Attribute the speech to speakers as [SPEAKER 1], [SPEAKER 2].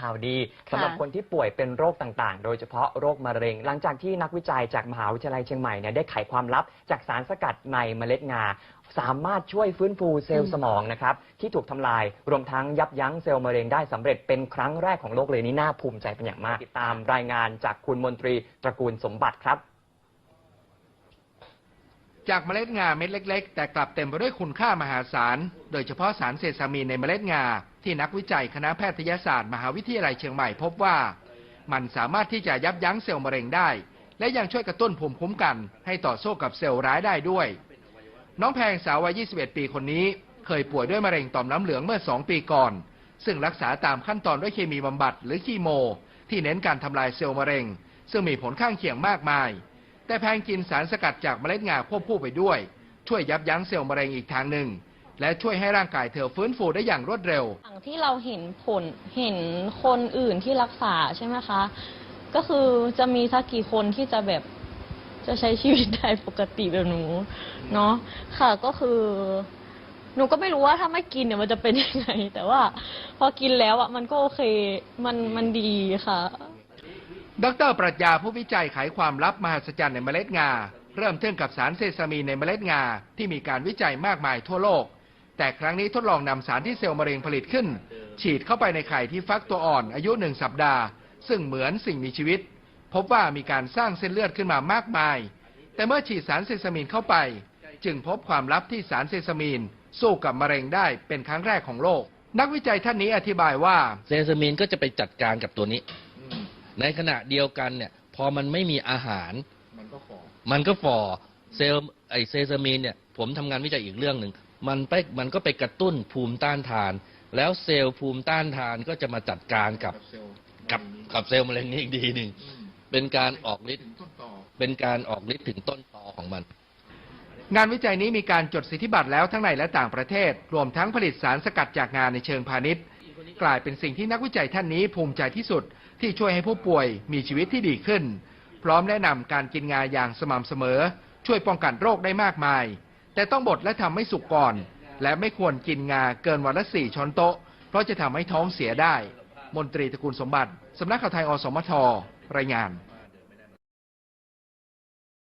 [SPEAKER 1] ข่าวดีสำหรับคนที่ป่วยเป็นโรคต่างๆ โดยเฉพาะโรคมะเร็ง หลังจากที่นักวิจัยจากมหาวิทยาลัยเชียงใหม่เนี่ยได้ไขความลับจากสารสกัดในเมล็ดงา สามารถช่วยฟื้นฟูเซลล์สมองนะครับที่ถูกทำลายรวมทั้งยับยั้งเซลล์มะเร็งได้สำเร็จเป็นครั้งแรกของโลกเลยนี่น่าภูมิใจเป็นอย่างมากติดตามรายงานจากคุณมนตรีตระกูลสมบัติครับ
[SPEAKER 2] จากเมล็ดงาเม็ดเล็ก ๆ แต่กลับเต็มไปด้วยคุณค่ามหาศาล โดยเฉพาะสารเซซามีนในเมล็ดงา ที่นักวิจัยคณะแพทยศาสตร์ มหาวิทยาลัยเชียงใหม่พบว่า มันสามารถที่จะยับยั้งเซลล์มะเร็งได้ และยังช่วยกระตุ้นภูมิคุ้มกัน ให้ต่อสู้กับเซลล์ร้ายได้ด้วย น้องแพงสาววัย 21 ปีคนนี้ เคยป่วยด้วยมะเร็งต่อมน้ำเหลืองเมื่อ 2 ปีก่อน ซึ่งรักษาตามขั้นตอนด้วยเคมีบำบัดหรือคีโม ที่เน้นการทำลายเซลล์มะเร็ง ซึ่งมีผลข้างเคียงมากมาย แต่แพงกินสารสกัดจากเมล็ดงาควบคู่ไปด้วย ช่วยยับยั้งเซลล์มะเร็งอีกทางหนึ่ง และช่วยให้ร่างกายเธอฟื้นฟูได้อย่างรวดเร็ว
[SPEAKER 3] อย่างที่เราเห็นผลเห็นคนอื่นที่รักษาใช่ไหมคะ ก็คือจะมีสักกี่คนที่จะแบบจะใช้ชีวิตได้ปกติแบบหนูเนาะค่ะก็คือ หนูก็ไม่รู้ว่าถ้าไม่กินเนี่ยมันจะเป็นยังไง แต่ว่าพอกินแล้วอะมันก็โอเคมันมันดีค่ะ
[SPEAKER 2] ดรปรัชญาผู้วิจัยไขความลับมหัศจรรย์ในเมล็ดงา เริ่มต้นกับสารเซซามีนในเมล็ดงาที่มีการวิจัยมากมายทั่วโลก แต่ครั้งนี้ทดลองนำสารที่เซลล์มะเร็งผลิตขึ้น ฉีดเข้าไปในไข่ที่ฟักตัวอ่อนอายุหนึ่งสัปดาห์ ซึ่งเหมือนสิ่งมีชีวิต พบว่ามีการสร้างเส้นเลือดขึ้นมามากมาย แต่เมื่อฉีดสารเซซามีนเข้าไป จึงพบความลับที่สารเซซามีน สู้กับมะเร็งได้เป็นครั้งแรกของโลก นักวิจัยท่านนี้อธิบายว่า
[SPEAKER 4] เซซามินก็จะไปจัดการกับตัวนี้ ในขณะเดียวกันเนี่ยพอมันไม่มีอาหาร มันก็ฟอมันก็ฟอเซลล์ไอเซซามินเนี่ยผมทำงานวิจัยอีกเรื่องหนึ่ง มันไปมันก็ไปกระตุ้นภูมิต้านทาน แล้วเซลล์ภูมิต้านทานก็จะมาจัดการกับกับกับเซลล์มะเร็งนี้อีกทีหนึ่งเป็นการออกฤทธิ์เป็นการออกฤทธิ์ถึงต้นตอของมัน
[SPEAKER 2] งานวิจัยนี้มีการจดสิทธิบัตรแล้วทั้งในและต่างประเทศ รวมทั้งผลิตสารสกัดจากงานในเชิงพาณิชย์ กลายเป็นสิ่งที่นักวิจัยท่านนี้ภูมิใจที่สุดที่ช่วยให้ผู้ป่วยมีชีวิตที่ดีขึ้น พร้อมแนะนำการกินงาอย่างสม่ำเสมอ ช่วยป้องกันโรคได้มากมาย แต่ต้องบดและทำให้สุกก่อน และไม่ควรกินงาเกินวันละสี่ช้อนโต๊ะ เพราะจะทำให้ท้องเสียได้ มนตรีตระกูลสมบัติสำนักข่าวไทยอสมทรายงาน